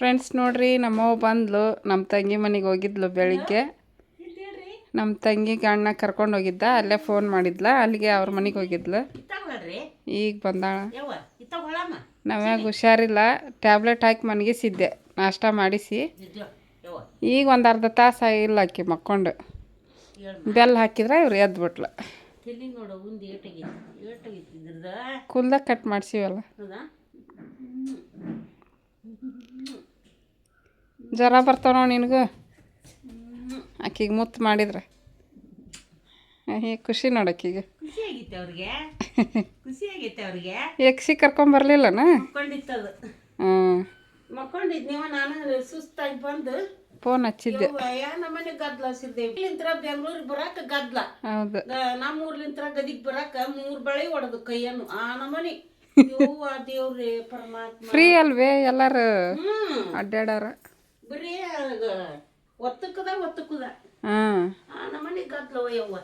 Friends ನೋಡ್ರಿ ನಮ್ಮವ್ವ ಬಂದ್ಲು. ನಮ್ಮ ತಂಗಿ ಮನೆಗೆ ಹೋಗಿದ್ಲು ಬೆಳಿಗ್ಗೆ. ನಮ್ಮ ತಂಗಿ ಗಣ್ಣ ಕರ್ಕೊಂಡು ಹೋಗಿದ್ದ ಅಲ್ಲೇ ಫೋನ್ ಮಾಡಿದ್ಲ ಅಲ್ಲಿಗೆ ಅವ್ರ ಮನೆಗೆ ಹೋಗಿದ್ಲು. ಈಗ ಬಂದಾಳ. ನಾವ್ಯಾಗ ಹುಷಾರಿಲ್ಲ ಟ್ಯಾಬ್ಲೆಟ್ ಹಾಕಿ ಮನಗಿಸಿದ್ದೆ ನಾಷ್ಟ ಮಾಡಿಸಿ. ಈಗ ಒಂದು ಅರ್ಧ ತಾಸು ಆಗಿಲ್ಲ ಆಕಿ ಮಕ್ಕೊಂಡು. ಬೆಲ್ಲ ಹಾಕಿದ್ರೆ ಇವ್ರು ಎದ್ಬಿಟ್ಲು ಕುಲ್ದಾಗ ಕಟ್ ಮಾಡ್ಸಿವಲ್ಲ ಹೌದಾ ಜ್ವರ ಬರ್ತಾವ ನೋಡಿ ನಿನಗೂ? ಆಕಿಗೆ ಮುತ್ತು ಮಾಡಿದ್ರೆ. ಹೇ ಖುಷಿ ನೋಡಕ್ಕಿಗೆ ಆಕಿಗೆ. ಕರ್ಕೊಂಬರ್ಲಿಲ್ಲನ ಹ್ಞೂ ಮಕ್ಕೊಂಡಿದ್ ನೀವು ನಾನು ಸುಸ್ತಾಗಿ ಬಂದು ಫೋನ್ ಹಚ್ಚಿದ್ದೆ. ನಮ್ಮನೆ ಗದ್ಲ ಸಿದ್ದೇವೆ ಇಲ್ಲಿಂತ್ರ ಬೆಂಗಳೂರಿಗೆ ಬರಾಕ ಗದ್ಲ. ಹೌದು. ನಮ್ಮ ಊರ್ಲಿಂತ್ರ ಗದಿಗ್ ಬರಾಕ ಮೂರ್ ಬಳೆ ಹೊಡೆದು ಕೈಯನ್ನು ಆ ನಮನಿ ದೇವ್ರಿ ದೇವ್ರೇ ಪರಮಾತ್ಮ. ಫ್ರೀ ಅಲ್ವೇ ಎಲ್ಲಾರು? ಅಡ್ಡಾಡಾರ ಬರೀ ಒತ್ತಕ್ಕದ ಒತ್ತಕ್ಕದ ನಮ್ಮನೆ ಗದ್ಲವ ಯವ್ವ.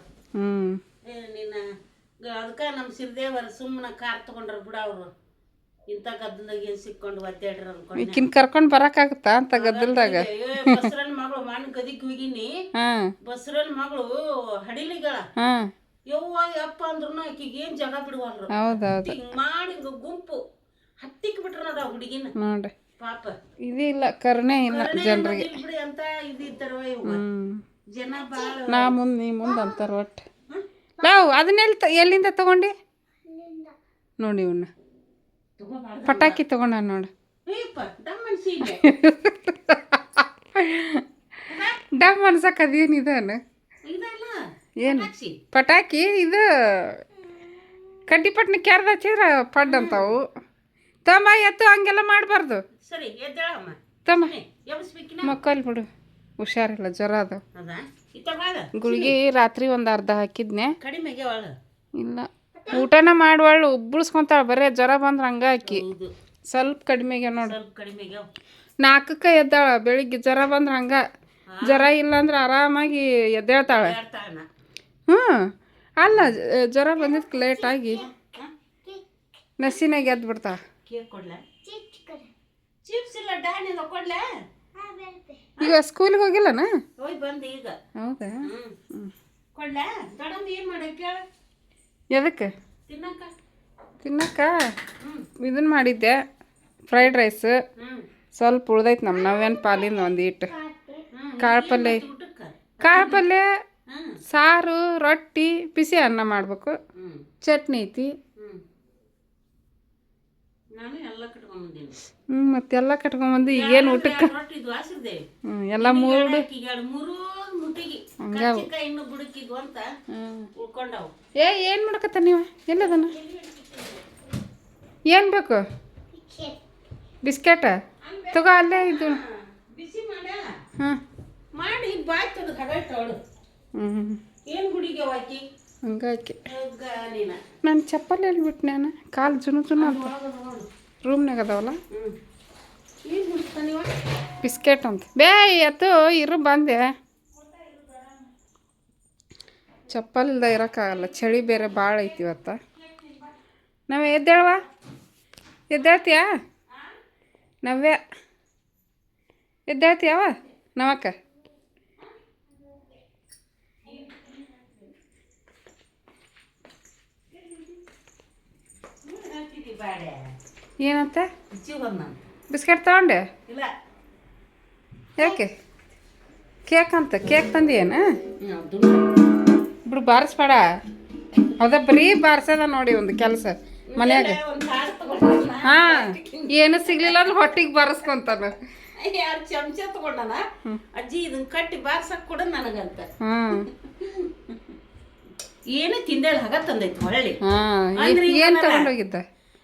ನಿನ್ನ ಅದಕ್ಕೆ ನಮ್ಮ ಸಿರ್ದೇವರ ಸುಮ್ಮನೆ ಕಾರ್ ತಗೊಂಡ್ರ ಬಿಡ ಅವರು. ಇಂಥ ಗದ್ದಲಾಗ ಏನು ಸಿಕ್ಕೊಂಡು ಒದ್ದಾಡ್ರ ಅನ್ಕೊಂಡು. ಈಕಿನ ಕರ್ಕೊಂಡು ಬರೋಕ್ಕಾಗುತ್ತಾ ಅಂತ ಗದ್ದಲ್ದಾಗ? ಬಸರನ್ ಮಗಳು ಮಣ್ಣು ಗದಿಗೆ ಹೋಗಿನಿ. ಬಸರನ್ ಮಗಳು ಹಡಿಲಿಗಳ. ಯವ್ವ ಯಪ್ಪ ಅಂದ್ರು ಆಕಿಗೆ ಏನು ಜಗ ಬಿಡುವಲ್ರು. ಹಿಂಗ್ ಮಾಡಿ ಗುಂಪು. ಹತ್ತಿಕ್ ಬಿಟ್ರನದ ಹುಡುಗಿನ. ನೋಡ್ರಿ. ಪಾಪ. ಇದಿಲ್ಲ ಕರುಣೆ ಇಲ್ಲ ಜನರಿಗೆ. ಬಿಡಿ ಅಂತ ಇವ ಜನ ಬಾಳ ನಾ ಮುಂದೆ ನೀ ಮುಂದೆ ಅಂತಾರ ಒಟ್ಟು. ನಾವು ಅದನ್ನೆಲ್ಲಿ ತ ಎಲ್ಲಿಂದ ತಗೊಂಡಿ? ನೋಡಿ ಇವನ್ನ ತಗೋಬಾರ್ದು ಪಟಾಕಿ ತಗೊಂಡ ನೋಡು. ಏಯಪ್ಪ ಡಮ್ ಇದೆ ಡಬ್ ಅನ್ಸಕ್ಕೆ ಅದೇನಿದಾನು ಇದಲ್ಲ ಏನು? ಹಾಕ್ಸಿ ಪಟಾಕಿ ಇದು ಕಡ್ಡಿ ಪಟ್ನ ಕೆರ್ದ ಹಚ್ಚಿದ್ರ ಪಡ್ ಅಂತಾವು ತಮ್ಮ ಎತ್ತು ಹಂಗೆಲ್ಲ ಮಾಡಬಾರ್ದು. ಸರಿ ಎದ್ದೇಳಮ್ಮ ತಮ್ಮ. ಎಬ್ಸ್ಬೇಕಿನ ಮಕ್ಕಳು ಬಿಡು. ಹುಷಾರಿಲ್ಲ ಜ್ವರ ಅದು. ಹೌದಾ? ಇತ್ತವಾಗ ಗುಳಿಗೆ ರಾತ್ರಿ ಒಂದು ಅರ್ಧ ಹಾಕಿದ್ನೆ. ಇಲ್ಲ. ಊಟನ ಮಾಡುವಳು ಉಬ್ಬಳಿಸ್ಕೊಂತಾಳ. ಬರೇ ಜ್ವರ ಬಂದ್ರೆ ಹಂಗ ಹಾಕಿ. ಹೌದು. ಸ್ವಲ್ಪ ಕಡಿಮೆಗೆ ನೋಡು. ಸ್ವಲ್ಪ ನಾಲ್ಕಕ್ಕೆ ಎದ್ದಾಳ ಬೆಳಿಗ್ಗೆ ಜ್ವರ ಬಂದ್ರೆ ಹಂಗ. ಜ್ವರ ಇಲ್ಲ ಅಂದ್ರೆ ಆರಾಮಾಗಿ ಎದ್ದೇಳ್ತಾಳೆ. ಹ್ಞೂ ಅಲ್ಲ ಜ- ಜ್ವರ ಬಂದಿದ್ದಕ್ಕೆ ಲೇಟಾಗಿ ನಸಿನಾಗ ಎದ್ದು ಬಿಡ್ತಾಳ ಕೇಕ್ ಕೊಡ್ಲ? ಚಿಪ್ಸ್ ಇಲ್ಲ ಡ್ಯಾನಿಂದ ಕೊಡ್ಲ? ಈಗ ಸ್ಕೂಲಿಗೆ ಹೋಗಿಲ್ಲನ? ಹೋಗಿ ಬಂದೆ ಈಗ. ಹೌದಾ? ಕೊಡ್ಲ? ದೊಡ್ಡಮ್ಮ ಏನ್ ಮಾಡ ಕೇಳ. ಎದಕ್ಕೆ? ತಿನ್ನಕ ತಿನ್ನಕ್ಕ? ಹ್ಮ್. ಇದನ್ನ ಮಾಡಿದ್ದೆ. ಫ್ರೈಡ್ ರೈಸ್ ಸ್ವಲ್ಪ ಉಳ್ದೈತೆ ನಮ್ಮ ನಾವೇನು ಪಾಲಿಂದ ಒಂದು ಇಟ್ಟು ಕಾಳು ಪಲ್ಯ. ಕಾಳು ಪಲ್ಯ ಸಾರು ರೊಟ್ಟಿ ಬಿಸಿ ಅನ್ನ ಮಾಡಬೇಕು. ಚಟ್ನಿ ಐತಿ ಹ್ಮ್ ನಾನು ಎಲ್ಲ ಕಟ್ಕೊಂಬಂದೀನಿ ಹ್ಞೂ ಮತ್ತೆಲ್ಲ ಕಟ್ಕೊಂಬಂದು ಈಗೇನು ಊಟಕ್ಕೆ? ಹ್ಞೂ ಎಲ್ಲ ಮೂರು ಹಂಗಾವು. ಏ ಏನು ಮಾಡಕತ್ತ ನೀವು? ಎಲ್ಲದನ? ಏನು ಬೇಕು? ಬಿಸ್ಕೆಟ. ತಗೋ ಅಲ್ಲೇ ಇದು. ಹಾಂ ಮಾಡಿ. ಬಾಯ್ ಹ್ಞೂ ಏನು ಗುಡಿಗೆ ಹಾಕಿ ಹಂಗಾಕಿ ಹೋಗ ನೀನ? ಚಪ್ಪಲಿ ಹೇಳ್ಬಿಟ್ಟು ನಾನು ಕಾಲು ಜುನು ಜುನು ಅಂತ. ರೂಮ್ನಾಗ ಅದಾವಲ್ಲ? ಬಿಸ್ಕೆಟ್ ಅಂತ. ಬೇ ಎತ್ತು ಇರು ಬಂದೆ. ಚಪ್ಪಲಿಲ್ದ ಇರೋಕ್ಕಾಗಲ್ಲ. ಚಳಿ ಬೇರೆ ಭಾಳ ಐತಿ ಇವತ್ತ. ನಾವೇ ಎದ್ದೇಳವ? ಎದ್ದೇಳ್ತೀಯಾ? ನಾವೇ ಎದ್ದೇಳ್ತೀಯಾವ? ನವಕ್ಕ ಹಾಕಿದ್ದಿ ಬಾಡೆ ಏನಂತ? ಬಿಸ್ಕೆಟ್ ತಗೊಂಡೆ? ಯಾಕೆ? ಕೇಕ್ ಅಂತ ಕೇಕ್ ದುಡ್ಡು ಬಿಡು ಬಾರಿಸ್ಬೇಡ. ಅದ ಬರೀ ಬಾರಿಸದ ನೋಡಿ ಒಂದು ಕೆಲಸ ಮನ್ಯಾಗ. ಹಾ ಏನು ಸಿಗ್ಲಿಲ್ಲ ಅಂದ್ರೆ ಹೊಟ್ಟಿಗೆ ಬಾರಿಸ್ಕೊಂತಾನ. ಯಾರು ಚಮಚ ತಗೊಂಡನ? ಅಜ್ಜಿ ಇದನ್ನ ಕಟ್ಟಿ ಬಾರ್ಸಕ್ ಕೊಡ ನನಗಂತ. ಏನು ತಿಂದೇಳ ಹಗ ತಂದೈತಿ ಹೊಳ್ಳಿ ಏನು ತಗೊಂಡೋಗಿದ್ದೆ?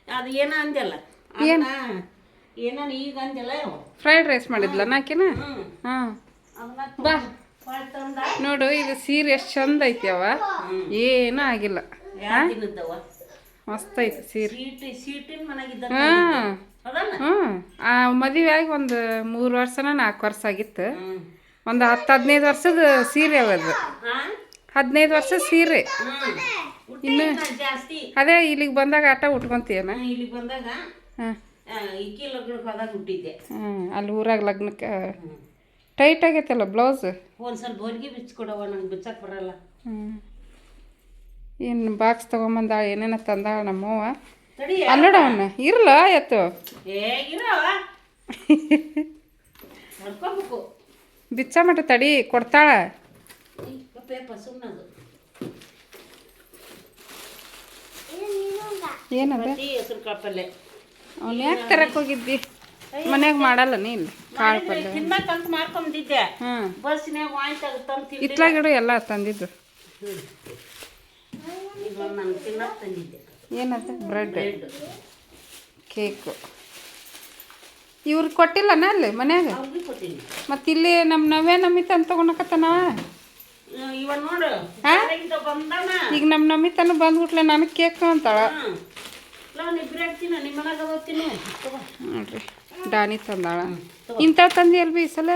ಅದು ಏನ ಅಂದಲ್ಲ ಏನ? ಈಗ ಅಂದೆಲ್ಲ ಫ್ರೈಡ್ ರೈಸ್ ಮಾಡಿದ್ಲ ನಾಕಿನ ಹಾಂ. ಬಾ. ನೋಡು ಇದು ಸೀರೆ ಎಷ್ಟು ಚಂದ ಐತಿ ಅವ. ಏನೂ ಆಗಿಲ್ಲ. ಮಸ್ತ್ ಐತಿ ಸೀರೆ. ಹಾ. ಹ್ಞೂ. ಆ ಮದುವೆ ಆಗಿ ಒಂದು ಮೂರು ವರ್ಷನ ನಾಲ್ಕು ವರ್ಷ ಆಗಿತ್ತು. ಒಂದು ಹತ್ತು ಹದಿನೈದು ವರ್ಷದ ಸೀರೆ ಅವದು ಅದು. ಹದಿನೈದು ವರ್ಷದ ಸೀರೆ. ಹುಟ್ಟಿಲ್ಲ ಜಾಸ್ತಿ. ಅದೇ ಇಲ್ಲಿಗೆ ಬಂದಾಗ ಆಟ ಉಟ್ಕೊಂತೀಯನ? ಇಲ್ಲಿಗೆ ಬಂದಾಗ ಹಾಂ. ಇಕ್ಕಿ ಲಗ್ನಕ್ಕೆ ಹೋದಾಗ ಹುಟ್ಟಿದ್ದೆ ಹಾಂ ಅಲ್ಲಿ ಊರಾಗ ಲಗ್ನಕ್ಕೆ ಟೈಟ್ ಆಗೈತಲ್ಲ ಬ್ಲೌಸ್? ಒಂದು ಸ್ವಲ್ಪ ಹೊರ್ಗಿ ಬಿಚ್ಕೊಡವ ನಂಗೆ ಬಿಚ್ಚಕ್ಕೆ ಬರಲ್ಲ. ಹ್ಞೂ ಏನು ಬಾಕ್ಸ್ ತೊಗೊಂಬಂದ ಏನೇನ ತಂದಾಳ ನಮ್ಮವ್ವ? ಅವ್ವ ಅಲ್ಲೋಡ ಅವನ್ನ ಇರ್ಲ ಎತ್ತು ಬಿಚ್ಚ ಮಟ ತಡಿ ಕೊಡ್ತಾಳ. ಪೇಪ ಸುಮ್ಮನದು ಏನದ ಟೀ ಹೆಸರು ಕಾಳು ಪಲ್ಯ ಅವ್ನು ಯಾಕೆ ತರಕ್ಕೆ ಹೋಗಿದ್ದಿ? ಮನ್ಯಾಗ ಮಾಡಲ್ಲ ನೀ ಇಲ್ಲಿ ಕಾಳು ಪಲ್ಯ ಮಾಡ್ಕೊಂಡಿದ್ದೆ ಹಾಂ ತಂದು ಇತ್ಲಾಗಿಡು ಎಲ್ಲ ತಂದಿದ್ದು. ನಾನು ತಿನ್ನಕ್ಕೆ ತಂದಿದ್ದೆ. ಏನದ? ಬ್ರೆಡ್. ಕೇಕು. ಇವ್ರಿಗೆ ಕೊಟ್ಟಿಲ್ಲನ ಅಲ್ಲಿ ಮನ್ಯಾಗ? ಮತ್ತು ಇಲ್ಲಿ ನಮ್ಮ ನವ್ಯ ನಮಿತ ಅಂತ ತೊಗೊಳಕತ್ತನವ ಈಗ ನಮ್ಮ ನಮಿತನು ಬಂದ್ಬಿಟ್ಲೆ ನನಗೆ ಕೇಕ್ ಅಂತಾಳ. ನೋಡ್ರಿ ಡಾನಿ ತಂದಾಳ. ಇಂಥ ತಂದಿ ಅಲ್ವಿ ಈ ಸಲ?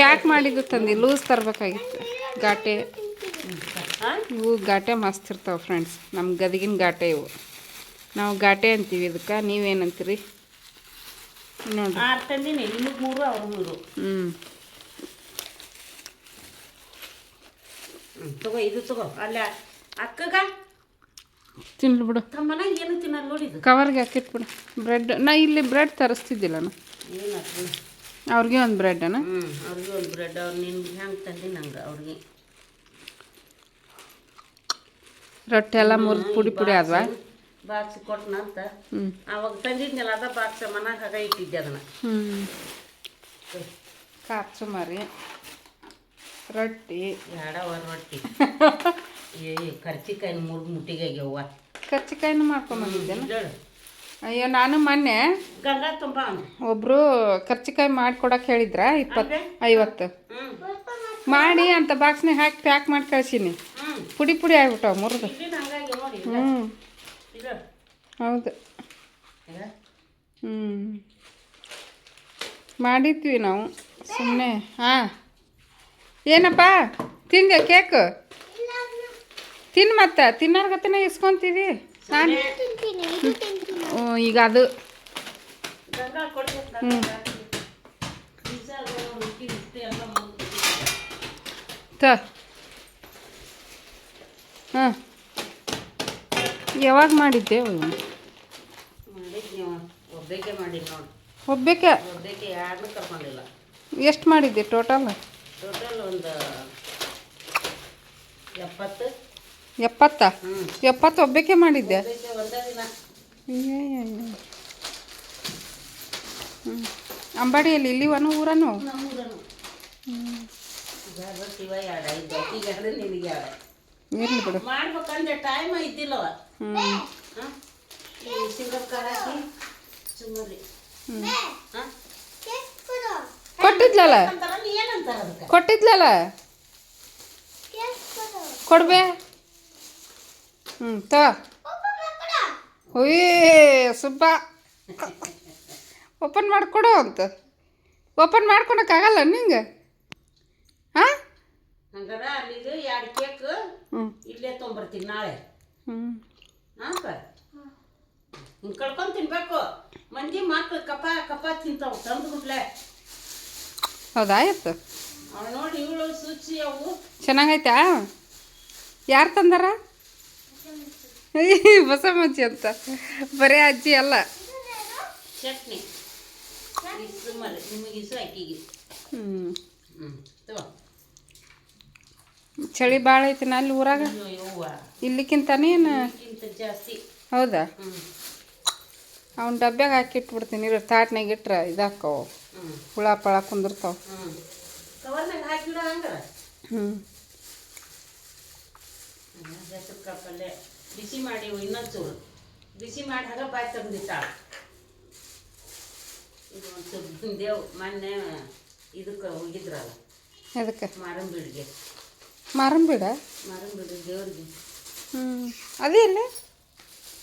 ಪ್ಯಾಕ್ ಮಾಡಿದ್ದು ತಂದಿ ಲೂಸ್ ತರಬೇಕಾಗಿತ್ತು. ಘಾಟೆ. ಇವು ಘಾಟೆ ಮಸ್ತ್ ಇರ್ತಾವೆ ಫ್ರೆಂಡ್ಸ್ ನಮ್ಮ ಗದಗಿನ ಘಾಟೆ ಇವು. ನಾವು ಘಾಟೆ ಅಂತೀವಿ ಇದಕ್ಕೆ ನೀವೇನಂತೀರಿ ನೋಡ್ರಿ. ಹ್ಞೂ ತಗೋ ಇದು ತಗೋ. ಅಲ್ಲ ಅಕ್ಕಗ? ತಿನ್ಲಿ ಬಿಡು. ತಮ್ಮನ ಏನು ತಿನ್ನಲ್ಲ ನೋಡಿದ್ದು ಕವರ್ಗೆ ಹಾಕಿಟ್ಬಿಡು. ಬ್ರೆಡ್ ನಾ ಇಲ್ಲಿ ಬ್ರೆಡ್ ತರಿಸ್ತಿದ್ದಿಲ್ಲ ನಾನು. ಏನಾಗ್ತದೆ ಅವ್ರಿಗೆ ಒಂದು ಬ್ರೆಡ್ನ ಹ್ಞೂ ಅವ್ರಿಗೆ ಒಂದು ಬ್ರೆಡ್. ಅವ್ರು ನಿನ್ಗೆ ಹೆಂಗೆ ತಂದಿ ನಂಗೆ ಅವ್ರಿಗೆ. ರೊಟ್ಟಿ ಎಲ್ಲ ಮುರಿದು ಪುಡಿ ಪುಡಿ ಆದ್ವಾ? ಬಾಕ್ಸ್ ಕೊಟ್ಟನಂತ ಅವಾಗ ತಂದಿದ್ನಲ್ಲ ಅದ ಬಾಕ್ಸ್ ಮನಾಗ ಹಾಗೆ ಇಟ್ಟಿದ್ದೆ ಅದನ್ನ. ಹ್ಞೂ ಕಾಚು ಮರಿ. ರೊಟ್ಟಿ. ಎರಡವ ರೊಟ್ಟಿ. ಏ ಕರ್ಚಿಕಾಯಿನ ಮೂರು ಮುಟ್ಟಿಗೆ ಕರ್ಚಿಕಾಯಿನ ಕರ್ಚಿಕಾಯಿನೂ ಮಾಡ್ಕೊಂಬಂದಿದ್ದೇನೆ. ಅಯ್ಯೋ ನಾನು ಮೊನ್ನೆ ಗಂಗಾ ತುಂಬ ಒಬ್ಬರು ಕರ್ಚಿಕಾಯಿ ಮಾಡಿಕೊಡಕ್ಕೆ ಹೇಳಿದ್ರ ಇಪ್ಪತ್ತು ಐವತ್ತು. ಮಾಡಿ ಅಂತ ಬಾಕ್ಸ್ನಾಗ ಹಾಕಿ ಪ್ಯಾಕ್ ಮಾಡಿ ಕಳ್ಸೀನಿ. ಪುಡಿ ಪುಡಿ ಆಗ್ಬಿಟ್ಟವು ಮುರಿದು. ಹ್ಞೂ ಹೌದು. ಹ್ಞೂ ಮಾಡಿದ್ವಿ ನಾವು. ಸುಮ್ಮನೆ ಹಾಂ. ಏನಪ್ಪ? ತಿಂದೆ ಕೇಕ್? ತಿನ್ ಮತ್ತೆ. ತಿನ್ನೋರ್ಗತ್ತನ ಇಸ್ಕೊಂತೀವಿ. ನಾನು ಈಗ ಅದು. ತ. ಹಾಂ. ಯಾವಾಗ ಮಾಡಿದ್ದೆ ಒಬ್ಬಕ್ಕೆ ಒಬ್ಬಕ್ಕೆ ಎಷ್ಟು ಮಾಡಿದ್ದೆ ಟೋಟಲ್ ಒಂದು ಎಪ್ಪತ್ತು. ಎಪ್ಪತ್ತ? ಎಪ್ಪತ್ತು ಒಬ್ಬಕ್ಕೆ ಮಾಡಿದ್ದೆ ಅಂಬಾಡಿಯಲ್ಲಿ ಊರನು? ಊರನು. ಎರಡು ನಿನಗೆ ಎರಡು ಇರ್ಲಿ ಬಿಡು. ಮಾಡ್ಬೇಕಂದ್ರೆ ಟೈಮ್ ಇದ್ದಿಲ್ಲವ. ಹ್ಞೂ ಸಿಂಗಲ್ ಖಾರ ಹಾಕಿ ಸುಮ್ಮನೆ ಹ್ಞೂ ಹಾಂ? ಕೊಟ್ಟಿದ್ಲಲ್ಲ? ನೀ ಏನಂತಾರ ಅದಕ್ಕೆ? ಕೊಟ್ಟಿದ್ಲಲ್ಲ? ಕೊಡ್ಬೇ. ಹ್ಞೂ ತ. ಒಯ್ಯೇ ಸುಬ್ಬ. ಓಪನ್ ಮಾಡಿಕೊಡು ಅಂತ. ಓಪನ್ ಮಾಡ್ಕೊಳಕ್ಕಾಗಲ್ಲ ನಿಂಗೆ? ಹಾಂ? ಹಂಗಾರ ಅಲ್ಲಿದು ಎರಡು ಕೇಕ್ ಹ್ಞೂ ಇಲ್ಲೇ ತೊಗೊಂಬರ್ತೀನಿ ನಾಳೆ. ಹ್ಞೂ ಹಾಂ ಹಿಂಗೆ ಕಳ್ಕೊಂಡು ತಿನ್ಬೇಕು. ಮಂದಿ ಮಕ್ಳು ಕಪ ಕಪ ತಿಂತಾವು ತಂದ್ಬಿಟ್ಲೆ ಹೌದಾ ಆಯ್ತು ಚೆನ್ನಾಗೈತಾ? ಯಾರು ತಂದಾರ? ಬಸಮ್ಮಜ್ಜಿ ಅಂತ. ಬರೀ ಅಜ್ಜಿ ಅಲ್ಲ. ಚಟ್ನಿ. ಚಳಿ ಭಾಳ ಐತಿನ ಅಲ್ಲಿ ಊರಾಗ. ಇಲ್ಲಿಕ್ಕಿಂತನೇನು ಹೌದಾ? ಅವ್ನ ಡಬ್ಬ್ಯಾಗ ಹಾಕಿಟ್ಬಿಡ್ತೀನಿ. ತಾಟ್ನಾಗ ಇಟ್ರೆ ಇದಾಕವು ಹುಳ ಪಳ ಕುಂದಿರ್ತಾವ ಹ್ಞೂ ಕಾಪಲ್ಲೆ ಬಿಸಿ ಮಾಡಿ ಇನ್ನೊಂದು ಚೂರು ಬಿಸಿ ಮಾಡಿ ಹಾಗ ಬಾಯಿ ತಂದಿತ್ತಾಳ ಇದು ಒಂದು ಸ್ವಲ್ಪ ಮೊನ್ನೆ ಇದಕ್ಕೆ ಹೋಗಿದ್ರಲ್ಲ? ಅದಕ್ಕೆ ಮಾರಂಬೀಡಿಗೆ. ಮಾರಂಬಿಡ? ಮಾರಂಬೀಡಿ ದೇವ್ರಿಗೆ. ಹ್ಞೂ ಅದೇ ಇಲ್ಲ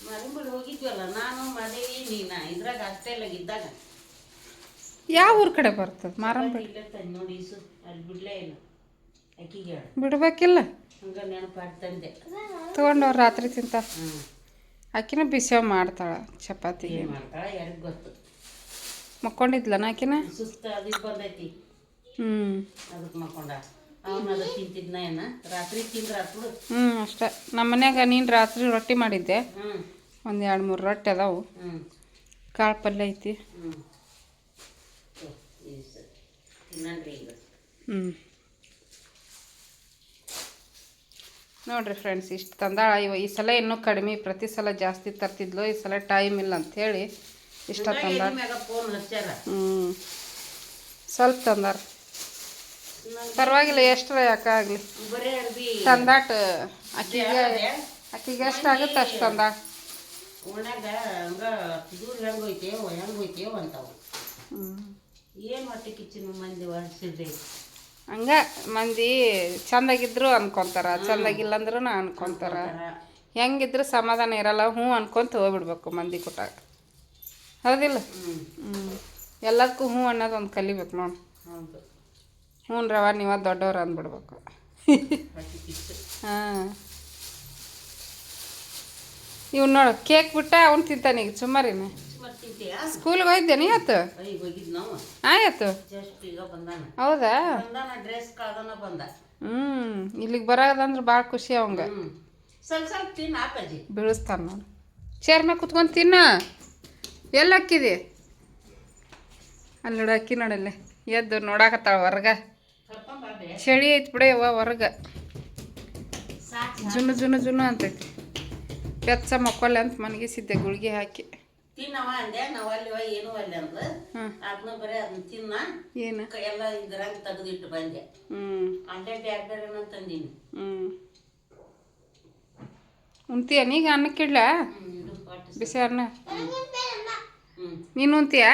ಮಾರಂಬೀಡಿ ಹೋಗಿದ್ವಲ್ಲ ನಾನು ಮದೇವಿ ನೀನ ಇದ್ರಾಗ ಅಷ್ಟೇ ಇಲ್ಲ ಇದ್ದಾಗ. ಯಾವ ಊರ ಕಡೆ ಬರ್ತದೆ? ಮಾರಂಬಿಡ ಇಲ್ಲೇ ತಂದೆ ನೋಡಿ ಇಸು ಅಲ್ಲಿ ಬಿಡ್ಲೇ ಇಲ್ಲ. ಅಕ್ಕಿಗೆ ಹೇಳು. ಬಿಡ್ಬೇಕಿಲ್ಲ? ಹಂಗ ತೊಗೊಂಡವ್ರು ರಾತ್ರಿ ತಿಂತ. ಹ್ಞೂ ಆಕಿನ ಬಿಸಿ ಮಾಡ್ತಾಳ ಚಪಾತಿ. ಏನು ಮಾಡ್ತಾಳ ಯಾರಿಗೆ ಗೊತ್ತು. ಮಕ್ಕೊಂಡಿದ್ಲನ ಆಕಿನ? ಸುಸ್ತ ಅದು ಇದು ಬಂದೈತಿ. ಹ್ಞೂ ಅದಕ್ಕೆ ಮಕ್ಕೊಂಡ. ಅವನು ಅದು ತಿಂತಿದ್ನ ಏನ? ರಾತ್ರಿ ತಿಂದ್ರ ಬಿಡು. ಹ್ಞೂ ಅಷ್ಟೇ. ನಮ್ಮ ಮನ್ಯಾಗ ನೀನು ರಾತ್ರಿ ರೊಟ್ಟಿ ಮಾಡಿದ್ದೆ. ಹ್ಞೂ ಒಂದು ಎರಡು ಮೂರು ರೊಟ್ಟಿ ಅದಾವು. ಹ್ಞೂ ಕಾಳು ಪಲ್ಯ ಐತಿ. ಹ್ಞೂ ತಿನ್ನಣ್ರಿ ಈಗ. ಹ್ಞೂ ನೋಡ್ರಿ ಫ್ರೆಂಡ್ಸ್ ಇಷ್ಟು ತಂದಾಳ. ಇವ ಈ ಸಲ ಇನ್ನೂ ಕಡಿಮೆ ಪ್ರತಿ ಸಲ ಜಾಸ್ತಿ ತರ್ತಿದ್ಲು. ಈ ಸಲ ಟೈಮ್ ಇಲ್ಲ ಅಂಥೇಳಿ ಇಷ್ಟ ತಂದಾಳ. ಮ್ಯಾಗ ಹ್ಞೂ ಸ್ವಲ್ಪ ತಂದಾರ ಪರವಾಗಿಲ್ಲ ಎಷ್ಟು ಯಾಕಾಗಲಿ ಬರೇ ಅರ್ಬಿ. ತಂದಾಟ ಅಕ್ಕಿಗೆ ಆಕಿಗೆ ಎಷ್ಟು ಆಗುತ್ತೆ ಅಷ್ಟು ತಂದಾಳ. ಓಣ್ಯಾಗ ಹಂಗ ದೂರ ಹೆಂಗ್ ಹೋಯ್ತೇವ ಹೆಂಗ್ ಹೋಯ್ತೇವ ಅಂತಾವ. ಹ್ಞೂ ಏನು ಹೊಟ್ಟೆ ಕಿಚ್ಚಿನ ಮಂದಿ ಹಂಗ ಮಂದಿ ಚಂದಾಗಿದ್ರು ಅನ್ಕೊಂತಾರ ಚಂದಾಗಿಲ್ಲ ಅಂದ್ರೂ ಅನ್ಕೊಂತಾರ. ಹೆಂಗಿದ್ರು ಸಮಾಧಾನ ಇರಲ್ಲ ಹ್ಞೂ ಅನ್ಕೊಂತ ಹೋಗ್ಬಿಡ್ಬೇಕು ಮಂದಿ ಕೊಟ್ಟಾಗ ಹೌದಿಲ್ಲ? ಹ್ಞೂ ಎಲ್ಲದಕ್ಕೂ ಹ್ಞೂ ಅನ್ನೋದು ಒಂದು ಕಲಿಬೇಕು ನೋಡಿ. ಹ್ಞೂ ರವ ನೀವ ದೊಡ್ಡವ್ರು ಅಂದ್ಬಿಡ್ಬೇಕು ಹಾಂ. ಇವ್ನು ನೋಡು ಕೇಕ್ ಬಿಟ್ಟ ಅವ್ನು ತಿಂತಾನೀಗ ಸುಮಾರಿನ? ಸ್ಕೂಲ್ಗೆ ಹೋಗಿದ್ದೇನೆ ಇವತ್ತು? ಆಯ್ತು ಹೌದಾ? ಹ್ಮ್ ಇಲ್ಲಿಗೆ ಬರೋದಂದ್ರೆ ಭಾಳ ಖುಷಿ ಅವಂಗ. ಬೀಳಿಸ್ತಾನ ನೋಡಿ. ಚೇರ್ ಮ್ಯಾಗ ಕುತ್ಕೊಂಡು ತಿನ್ನ. ಎಲ್ಲಿ ಹಾಕಿದಿ ಅಲ್ಲಿ ಅಕ್ಕಿ ನೋಡಲ್ಲಿ. ಎದ್ದು ನೋಡಾಕತ್ತಾಳ ಹೊರಗ. ಚಳಿ ಐತಿ ಬಿಡ ಯವ್ವ ಹೊರಗ. ಜುನು ಜುನು ಜುನು ಅಂತೈತಿ ಬೆಚ್ಚ ಮಕ್ಕೊಲ್ಲ ಅಂತ ಮನಗಿಸಿದ್ದೆ ಗುಳಿಗೆ ಹಾಕಿ. ತಿನ್ನವ ಅಂದೆ ನಾವು ಅಲ್ಲಿ ಏನು ಅಲ್ಲಿ ಅಂದ್ಲು. ಹಾಂ. ಅದನ್ನ ಬರೀ ಅದನ್ನ ತಿನ್ನ. ಏನು? ಎಲ್ಲ ಇದ್ರಾಗ ತೆಗೆದಿಟ್ಟು ಬಂದೆ. ಅಲ್ಲೇ ಬ್ಯಾರೆ ಬೇರೆ ತಂದೀನಿ. ಉಣ್ತೀಯ ನೀಗ ಅನ್ನಕ್ಕಿಡ್ಲ ಬಿಸಿ ಅನ್ನ? ನೀನು ಉಣ್ತೀಯಾ?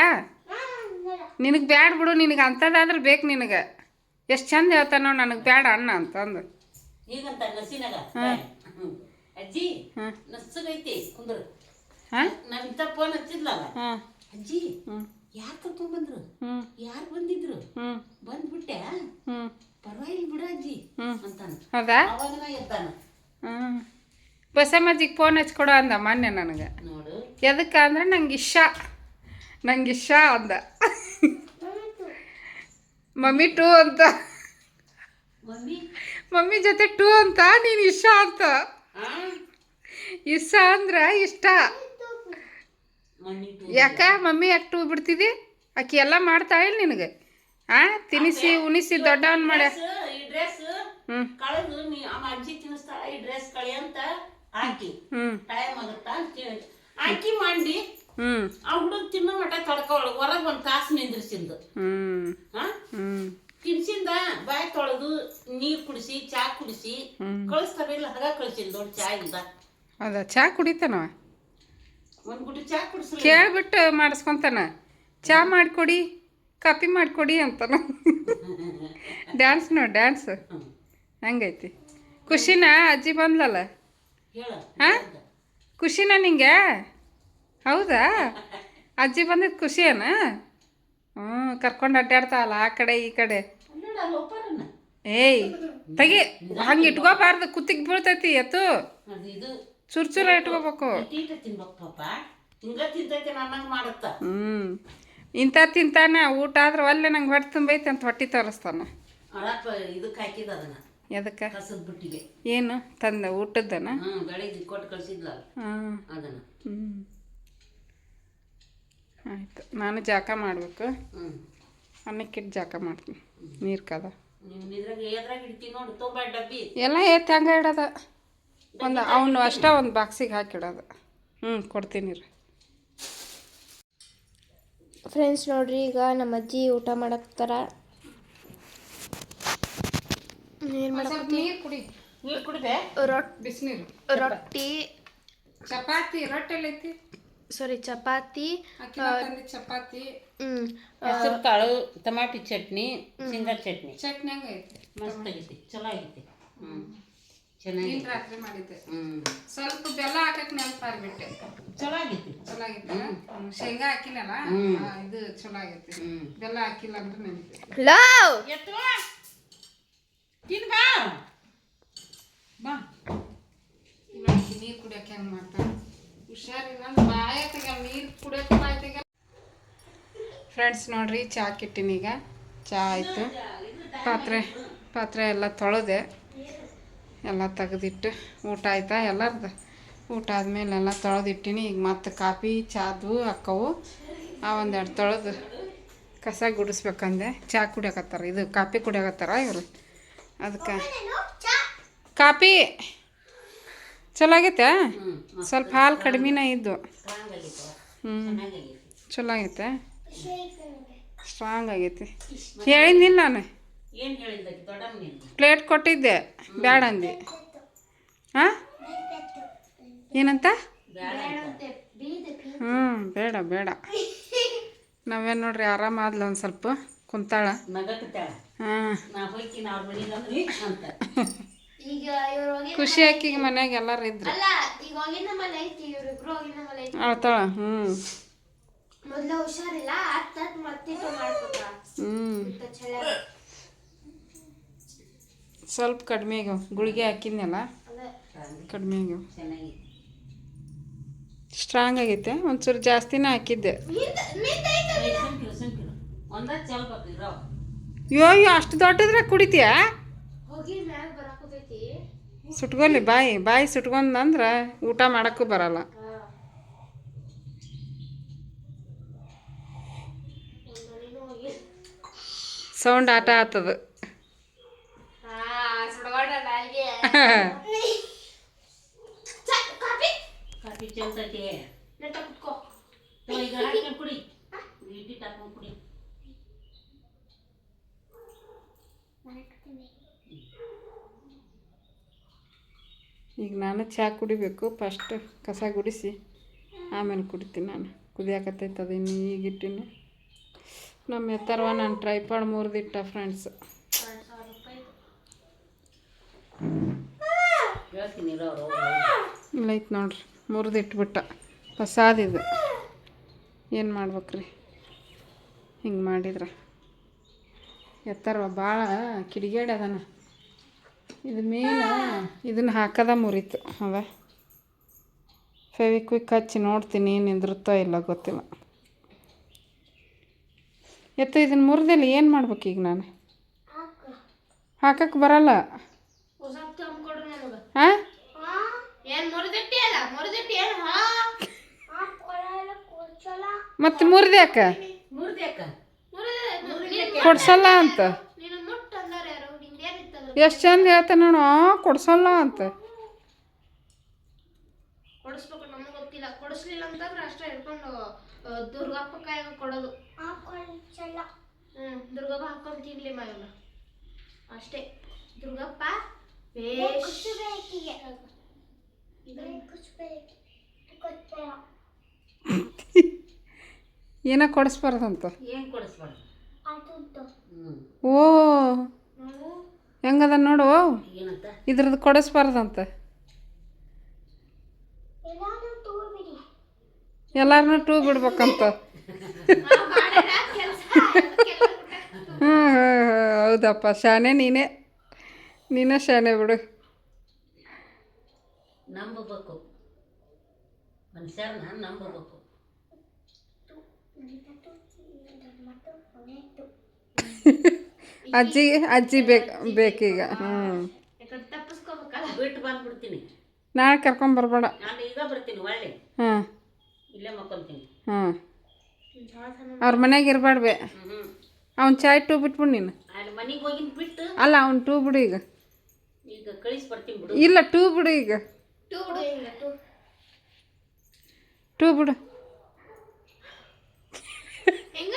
ನಿನಗೆ ಬ್ಯಾಡ ಬಿಡು ನಿನಗೆ ಅಂಥದ್ದಾದ್ರೆ ಬೇಕು ನಿನಗೆ. ಎಷ್ಟು ಚಂದ ಹೇಳ್ತಾನೋ ನನಗೆ ಬ್ಯಾಡ ಅನ್ನ ಅಂತಂದು. ಈಗಂತ ನಸಿನಾಗ? ಅಜ್ಜಿ ಹಾಂ. ನಸ್ಸಗೈತಿ ಕುಂದ್ರ. ಹಾಂ? ನಾವ್ ಇಂಥ ಫೋನ್ ಹಚ್ಚಿದ್ಲಲ್ಲ ಅಜ್ಜಿ ಯಾರು ಕರ್ಕೊಂಡ್ಬಂದ್ರು ಹ್ಞೂ ಯಾರು ಬಂದಿದ್ರು? ಬಂದ್ಬಿಟ್ಟೆ? ಪರವಾಗಿಲ್ಲ ಬಿಡ ಅಜ್ಜಿ ಅಂತಾನೆ. ಹೌದಾ? ಅವಾಗ ಎದ್ದಾನ. ಬಸಮ್ಮಜ್ಜಿಗೆ ಫೋನ್ ಹಚ್ಕೊಡು ಅಂದ ಮೊನ್ನೆ ನನಗೆ. ಎದಕ್ಕೆ ಅಂದ್ರೆ ನಂಗೆ ಇಷ್ಟ. ನಂಗೆ ಇಷ್ಟ ಅಂದ. ಮಮ್ಮಿ ಟೂ ಅಂತ. ಮಮ್ಮಿ? ಜೊತೆ ಟೂ ಅಂತ ನೀನು ಇಷ್ಟ ಅಂತ. ಇಷ್ಟ ಅಂದ್ರೆ ಇಷ್ಟ. ಯಾಕ ಮಮ್ಮಿ ಯಾಕೆ ಟೂ ಬಿಡ್ತಿದಿ ಆಕಿ ಎಲ್ಲ ಮಾಡ್ತಾಳಿಲ್ಲ ನಿನಗೆ. ಆ ತಿನಿಸಿ ಉಣಿಸಿ ದೊಡ್ಡವನ್ ಮಾಡ್ಯ? ಈ ಡ್ರೆಸ್ ಹ್ಞೂ ಕಳೆದು ನೀ ಆ ಅಜ್ಜಿ ತಿನ್ನಿಸ್ತಾಳ ಈ ಡ್ರೆಸ್ ಕಳಿ ಅಂತ ಹ್ಮ್. ಹ್ಞೂ ಟೈಮ್ ಆಗುತ್ತಾ ಅಂತೇಳಿ ಹಾಕಿ ಮಾಡಿ. ಹ್ಞೂ ಆ ಹುಡುಗ ತಿನ್ನೋ ಮಠ ತಡ್ಕೊಳ ಹೊರಗೆ ಒಂದು ತಾಸು ನಿಂದ್ರಿಸಿಂದು. ಹ್ಞೂ ಹಾ ಹ್ಞೂ ತಿನ್ಸಿಂದ ಬಾಯಿ ತೊಳೆದು ನೀರು ಕುಡಿಸಿ ಚಾ ಕುಡಿಸಿ ಹ್ಮ್. ಕಳಿಸ್ತಾರಿಲ್ಲ ಹಾಗ ಕಳ್ಸಿನ್ ದೊಡ್ಡ ಚಾ ಇಂದ ಹೌದಾ ಚಾ ಕುಡಿತಾನವ ಒಂದ್ ಗುಡಿ ಚಾ ಕುಡಿಸ್ಲಿ ಕೇಳ್ಬಿಟ್ಟು ಮಾಡಿಸ್ಕೊಂತಾನ. ಚಾ ಮಾಡಿಕೊಡಿ ಕಾಫಿ ಮಾಡಿಕೊಡಿ ಅಂತಾನ. ಡ್ಯಾನ್ಸ್ ನೋಡಿ ಡ್ಯಾನ್ಸ್ ಹಂಗೈತಿ. ಖುಷಿನಾ ಅಜ್ಜಿ ಬಂದ್ಲಲ್ಲ? ಹಾಂ? ಖುಷಿನಾ ನಿಂಗೆ? ಹೌದಾ? ಅಜ್ಜಿ ಬಂದಿದ್ದು ಖುಷಿಯೇನ? ಹ್ಞೂ ಕರ್ಕೊಂಡು ಅಡ್ಡಾಡ್ತಾವಲ್ಲ ಆ ಕಡೆ ಈ ಕಡೆ. ಏಯ್ ತೆಗಿ ಹಂಗೆ ಇಟ್ಕೋಬಾರ್ದು ಕುತ್ತಿಗೆ ಬೀಳ್ತೈತಿ ಎತ್ತು. ಅದು ಇದು ಚೂರ್ ಚೂರ ಇಟ್ಕೋಬೇಕು ಹ್ಮ್ ತಿನ್ಬೇಕು ಪಾಪ. ಹಿಂಗ ತಿಂತೈತೆ ನನ್ನಂಗ್ ಮಾಡುತ್ತ. ಹ್ಞೂ ಇಂಥ ತಿಂತಾನೆ ಊಟ ಆದ್ರೆ ಅಲ್ಲೇ ನಂಗೆ ಹೊಟ್ಟೆ ತುಂಬೈತೆ ಅಂತ ಹೊಟ್ಟೆ ತೋರಿಸ್ತಾನ. ಅಳಪ್ಪ ಇದಕ್ಕೆ ಹಾಕಿದ ಅದನ್ನ. ಎದಕ್ಕೆ? ಕಸದ ಬುಟ್ಟಿಗೆ. ಏನು? ತಂದ ಊಟದ್ದನ? ಹ್ಮ್ ಬೆಳಿಗ್ಗೆ ಕೊಟ್ಟು ಕಳ್ಸಿದ್ಲ ಹಾಂ. ಅದನ್ನ. ಹ್ಞೂ ಆಯ್ತು. ನಾನು ಜಾಕ ಮಾಡಬೇಕು. ಅನ್ನಕ್ಕಿಟ್ಟು ಜಾಕ ಮಾಡ್ತೀನಿ. ನೀರು ಕದ. ನೀವು ಇದ್ರಾಗ ಎದ್ರಾಗ ಇಡ್ತೀನಿ ನೋಡು ತೊಂಬ ಡಬ್ಬಿ. ಎಲ್ಲ ಏತ್ ಹಂಗೆ ಇಡೋದ. ಒಂದು ಅವನು ಅಷ್ಟೇ ಒಂದು ಬಾಕ್ಸಿಗೆ ಹಾಕಿಡೋದು. ಹ್ಞೂ ಕೊಡ್ತೀನಿ ರೀ. ಫ್ರೆಂಡ್ಸ್ ನೋಡ್ರಿ ಈಗ ನಮ್ಮ ಅಜ್ಜಿ ಊಟ ಮಾಡಕ್ತಾರ. ನೀರು ಕುಡಿ ನೀರು ಕುಡಿದೆ? ರೊಟ್ಟಿ ಬಿಸಿನೀರು. ರೊಟ್ಟಿ. ಚಪಾತಿ ರೊಟ್ಟಿ ಎಲ್ಲೈತಿ ಸಾರಿ ಚಪಾತಿ ಅಕ್ಕಿ ತಂದಿ ಚಪಾತಿ. ಹ್ಞೂ ಹೆಸರು ಕಾಳು ಟಮಾಟಿ ಚಟ್ನಿ ಶೇಂಗಾ ಚಟ್ನಿ. ಚಟ್ನಿ ಐತಿ. ಮಸ್ತ್ ಆಗೈತಿ ಚಲೋ ಆಗೈತಿ. ಹ್ಮ್. ಚೆನ್ನಾಗಿ ನೀನು ರಾತ್ರಿ ಮಾಡಿದ್ದೆ. ಹ್ಮ್. ಸ್ವಲ್ಪ ಬೆಲ್ಲ ಹಾಕಕ್ಕೆ ನೆನಪಾಗ್ಬಿಟ್ಟೆ ಚಲೋ ಆಗೈತಿ ಚಲೋ ಆಗೈತೆ ಶೇಂಗಾ ಹ್ಮ್. ಆ, ಇದು ಚಲೋ ಆಗೈತೆ ಹ್ಮ್. ಬೆಲ್ಲ ಹಾಕಿಲ್ಲ ಅಂದ್ರೆ ನೆನಪು ಲವ್! ಎತ್ತು ತಿನ್ ಬಾ! ಬಾ. ಇವಾಗ ನೀರು ಕುಡಿಯೋಕೆ ಹೆಂಗೆ ಮಾಡ್ತಾರೆ ಹುಷಾರಿಲ್ಲ ಬಾಯತಿಗೆ ನೀರು ಕುಡಿಯೋಕೆ ತೆಗ ಫ್ರೆಂಡ್ಸ್ ನೋಡ್ರಿ ಚಾ ಕಿಟ್ಟಿನೀಗ. ಚಾ ಆಯಿತು. ಪಾತ್ರೆ ಪಾತ್ರೆ ಎಲ್ಲ ತೊಳೆದೆ. ಎಲ್ಲ ತೆಗೆದಿಟ್ಟು ಊಟ ಆಯ್ತಾ ಎಲ್ಲರದು? ಊಟ ಆದಮೇಲೆ ಎಲ್ಲ ತೊಳೆದಿಟ್ಟಿನಿ. ಈಗ ಮತ್ತೆ ಕಾಫಿ ಚಾದು ಅಕ್ಕವು ಆ ಒಂದೆರಡು ತೊಳೆದು ಕಸ ಗುಡಿಸ್ಬೇಕಂದೆ. ಚಾ ಕುಡಿಯಕತ್ತಾರ. ಇದು ಕಾಫಿ ಕುಡಿಯಕತ್ತಾರ ಇವರು. ಅದಕ್ಕೆ ಕಾಫಿ ಚಲೋ ಆಗೈತೆ ಸ್ವಲ್ಪ ಹಾಲು ಕಡಿಮೆನೇ ಇದ್ದು. ಹ್ಞೂ ಚಲೋ ಆಗೈತೆ ಸ್ಟ್ರಾಂಗ್ ಆಗೈತಿ. ಹೇಳಿದ್ದೀನಿ ನಾನು. ಏನು ಹೇಳಿದ್ದ ದೊಡ್ಡಮ್ಮ ನೀನು ಪ್ಲೇಟ್ ಕೊಟ್ಟಿದ್ದೆ. ಬ್ಯಾಡ ಅಂದೆ. ಹಾಂ ಏನಂತ? ಬೇಡ ಅಂತ. ಹ್ಞೂ ಬೇಡ ಬೇಡ. ನಾವೇನು ನೋಡ್ರಿ ಆರಾಮಾದ್ಲ ಒಂದು ಸ್ವಲ್ಪ. ಕುಂತಾಳ. ಅವ್ರ ಮನೆಗೆ ಈಗ ಇವ್ರು ಹೋಗಿ ಖುಷಿ ಆಕಿಗೆ ಮನ್ಯಾಗ ಎಲ್ಲಾರು ಇದ್ರು. ಅಳ್ತಾಳ ಹ್ಞೂ ಮೊದ್ಲು ಹುಷಾರಿಲ್ಲ ಹ್ಞೂ ಸ್ವಲ್ಪ ಕಡಿಮೆ ಆಗ್ಯಾವ. ಗುಳಿಗೆ ಹಾಕಿದ್ನಲ್ಲ? ಕಡಿಮೆ ಆಗ್ಯಾವ. ಸ್ಟ್ರಾಂಗ್ ಆಗೈತೆ. ಒಂಚೂರು ಜಾಸ್ತಿನೇ ಹಾಕಿದ್ದೆ. ಯೋ ಯೋ ಅಷ್ಟು ದೊಡ್ಡದ್ರೆ ಕುಡಿತೀಯಾ? ಸುಟ್ಕೊಲಿ ಬಾಯಿ ಬಾಯಿ ಸುಟ್ಕೊಂಡಂದ್ರೆ ಊಟ ಮಾಡೋಕ್ಕೂ ಬರಲ್ಲ. ಸೌಂಡ್ ಆಟ ಆತದ. ಕಾಫಿ ಚೆಲ್ತೈತಿ ಈಗ ಹಾಕ್ಕೊಂಡು ಕುಡಿ ಇಟ್ಟಿ ಹಾಕೊಂಡು ಕುಡಿ ಈಗ ನಾನು ಚಹಾ ಕುಡಿಬೇಕು. ಫಸ್ಟ್ ಕಸ ಗುಡಿಸಿ. ಆಮೇಲೆ ಕುಡಿತೀನಿ ನಾನು. ಕುದಿಯಾಕತ್ತೈತೆ ಅದು ಇನ್ನು ಈಗ ಇಟ್ಟಿನಿ ನಮ್ಮ ಎತ್ತರವ ನಾನು ಟ್ರೈಪಾಡ್ ಮುರಿದಿಟ್ಟ ಫ್ರೆಂಡ್ಸ್ ಹೇಳ್ತೀನಿ ಇರೋ ಅವ್ರು ಇಲ್ಲ ಐತೆ ನೋಡ್ರಿ, ಮುರಿದಿಟ್ಬಿಟ್ಟ. ಹೊಸಾದಿದು. ಏನು ಮಾಡ್ಬೇಕ್ರಿ? ಹಿಂಗೆ ಮಾಡಿದ್ರೆ. ಎತ್ತರವ ಭಾಳ ಕಿಡಿಗೇಡಿ ಅದನ. ಇದು ಮೇನ ಇದನ್ನು ಹಾಕದ ಮುರಿತು, ಅದ. ಫೆವಿಕ್ವಿಕ್ ಹಚ್ಚಿ ನೋಡ್ತೀನಿ ನಿಂದಿರುತ್ತೋ ಇಲ್ಲ ಗೊತ್ತಿಲ್ಲ. ಎತ್ತ ಇದನ್ನು ಮುರಿದಿಲ್ಲ, ಏನು ಮಾಡ್ಬೇಕು ಈಗ ನಾನು? ಹಾಕಕ್ಕೆ ಬರಲ್ಲ ಹೊಸ ತಂದ್ಕೊಡ್ರಿ ನನಗ ಹಾಂ ಏನ್ ಮುರಿದಿಟ್ಟಿ ಅಲ್ಲ ಮುರಿದಿಟ್ಟಿ ಏನ್ ಹಾ ಮತ್ತು ಮುರಿದ್ಯಾಕ ಮುರ್ದ್ಯಾಕ ಕೊಡ್ಸಲ್ಲ ಅಂತ. ಎಷ್ಟು ಚಂದ ಹೇಳ್ತಾನೆ ನೋಡು. ಆ, ಕೊಡ್ಸಲ್ಲ ಅಂತ. ಕೊಡಿಸ್ಬೇಕು ನಮ್ಗೆ ಗೊತ್ತಿಲ್ಲ. ಕೊಡಿಸ್ಲಿಲ್ಲ ಅಂತಂದ್ರೆ ಅಷ್ಟೇ ಹಿಡ್ಕೊಂಡು ದುರ್ಗಪ್ಪ ಬೇಕು ಕೊಡೋದು. ಹ್ಮ್ ದುರ್ಗಪ್ಪ ಹಾಕೊಂಡು ತಿನ್ಲಿ ಮಗ ಅಷ್ಟೇ. ದುರ್ಗಪ್ಪ ಬೇಷ್. ಏನೋ ಕೊಡಿಸ್ಬಾರ್ದಂತ. ಏನು ಕೊಡಿಸ್ಬಾರ್ದು? ಓ. ಹೆಂಗದ ನೋಡು. ಏನಂತ? ಇದ್ರದ್ದು ಕೊಡಿಸ್ಬಾರ್ದಂತ. ಎಲ್ಲಾರನ್ನೂ ಟೂ ಬಿಡ್ಬೇಕಂತ ಹ್ಞೂ ಹೌದಪ್ಪ. ಶಾನೆ ನೀನೇ. ನೀನೇ ಶಾನೆ ಬಿಡು. ನಂಬಬೇಕು. ಮನುಷ್ಯರನ್ನ ನಂಬಬೇಕು. ಅಜ್ಜಿ ಅಜ್ಜಿ ಬೇಕು ಬೇಕೀಗ ಹ್ಞೂ ತಪ್ಪಿಸ್ಕೋಬೇಕಲ್ಲ ಬಿಟ್ಟು ಬಂದ್ಬಿಡ್ತೀನಿ. ನಾಳೆ ಕರ್ಕೊಂಬರ್ಬೇಡ ನಾನು ಈಗ ಬರ್ತೀನಿ ಒಳ್ಳೆ. ಹಾಂ. ಇಲ್ಲೇ ಮಕ್ಕೊಂತೀನಿ ಹಾಂ. ಅವ್ರ ಮನ್ಯಾಗ ಇರಬಾಡ್ಬೆ ಅವ್ನು ಚಾಯ್ ಟೂ ಬಿಟ್ಬಿಡು ನೀನು. ಅಲ್ಲಿ ಮನೆಗೆ ಹೋಗಿನ ಬಿಟ್ಟು ಅಲ್ಲ ಅವ್ನು ಟೂ ಬಿಡು ಈಗ. ಈಗ ಕಳಿಸಿ ಬರ್ತೀನಿ ಬಿಡು. ಇಲ್ಲ ಟೂ ಬಿಡು ಈಗ. ಟೂ ಬಿಡು. ಈಗ ಟೂ ಟೂ ಬಿಡು ಹೆಂಗ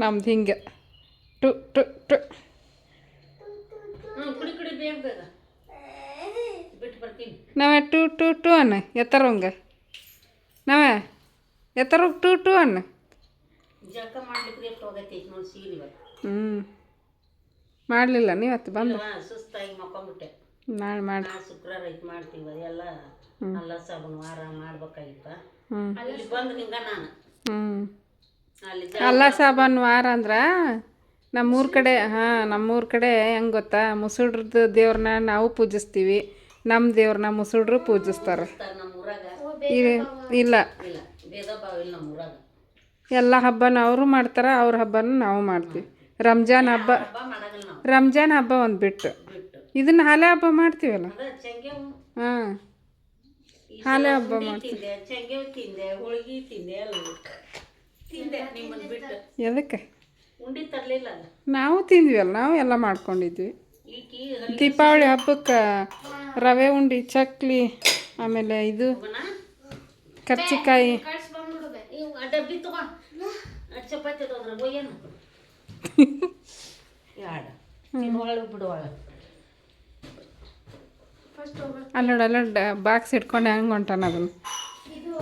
ನಮ್ದು ಹಿಂಗೆ ಟು ಟು ಟು ಹ್ಞೂ ಕುಡಿ ಕುಡಿ ಬೇಗ ಬೇಗ ಬಿಟ್ಟು ಬರ್ತೀನಿ ನಾವೇ ಟು ಟು ಟು ಅನ್ನ ಎತ್ತರಂಗ ನಾವೇ ಎತ್ತರ ಟು ಟು ಅನ್ನ ಜಳಕ ಮಾಡ್ಲಿಕ್ಕೆ ಎಷ್ಟು ಹೋಗೈತಿ ನೋಡಿ ಸೀನ್ ಇವತ್ತು ಹ್ಞೂ ಮಾಡಲಿಲ್ಲ ನೀವತ್ತು ಬಂದು ಸುಸ್ತಾಗಿ ಮಕ್ಕೊಂಬಿಟ್ಟೆ. ನಾಳೆ ಮಾಡಿ ನಾ ಶುಕ್ರವಾರ ಐತೆ ಮಾಡ್ತೀವಿ ಅದೆಲ್ಲ ಅಲ್ಲ ಸಾಬೂನು ವಾರ ಮಾಡ್ಬೇಕಾಗಿತ್ತ. ಹ್ಞೂ ಇಲ್ಲಿ ಬಂದು ಹಿಂಗ ನಾನು. ಹ್ಞೂ ಅಲ್ಲಿ ಅಲ್ಲ ಸಾಬನ್ ವಾರ ಅಂದ್ರೆ ನಮ್ಮೂರ ಕಡೆ ಹಾಂ ನಮ್ಮೂರ ಕಡೆ ಹೆಂಗೆ ಗೊತ್ತಾ? ಮುಸುಡ್ರದ್ದು ದೇವ್ರನ್ನ ನಾವು ಪೂಜಿಸ್ತೀವಿ. ನಮ್ಮ ದೇವ್ರನ್ನ ಮುಸುಡ್ರು ಪೂಜಿಸ್ತಾರೆ. ನಮ್ಮ ಊರಾಗ ಇಲ್ಲ. ಇಲ್ಲ ಭೇದ ಭಾವ ಇಲ್ಲ ನಮ್ಮ ಊರಾಗ ಎಲ್ಲ ಹಬ್ಬನ ಅವರು ಮಾಡ್ತಾರೆ ಅವ್ರ ಹಬ್ಬನ ನಾವು ಮಾಡ್ತೀವಿ. ರಂಜಾನ್ ಹಬ್ಬ ರಂಜಾನ್ ಹಬ್ಬ ಒಂದು ಬಿಟ್ಟು. ಇದನ್ನ ಹಾಲೆ ಹಬ್ಬ ಮಾಡ್ತೀವಲ್ಲ? ಹಾಂ. ಹಾಲೆ ಹಬ್ಬ ಮಾಡ್ತೀವಿ. ಎದಕ್ಕೆ? ನಾವು ತಿಂದ್ವಲ್ಲ ನಾವು ಎಲ್ಲ ಮಾಡ್ಕೊಂಡಿದ್ವಿ. ದೀಪಾವಳಿ ಹಬ್ಬಕ್ಕೆ ರವೆ ಉಂಡಿ ಚಕ್ಲಿ ಆಮೇಲೆ ಇದು ಕರ್ಚಿಕಾಯಿ. ಡಬ್ಬಿ ಚಪಾತಿ ಅದ್ರ ಒಯ್ಯನು ಯಾಡ? ತಿನ್ನುವಳು ಬಿಡುವಳ ಫಸ್ಟ್ ಹೋಗ್ಬೇಕು ಅಲ್ಲೋಡ ಅಲ್ಲೋಡ ಬಾಕ್ಸ್ ಇಟ್ಕೊಂಡು ಹೆಂಗೆ ಹೊಂಟಾನ ಅದನ್ನು. ಇದು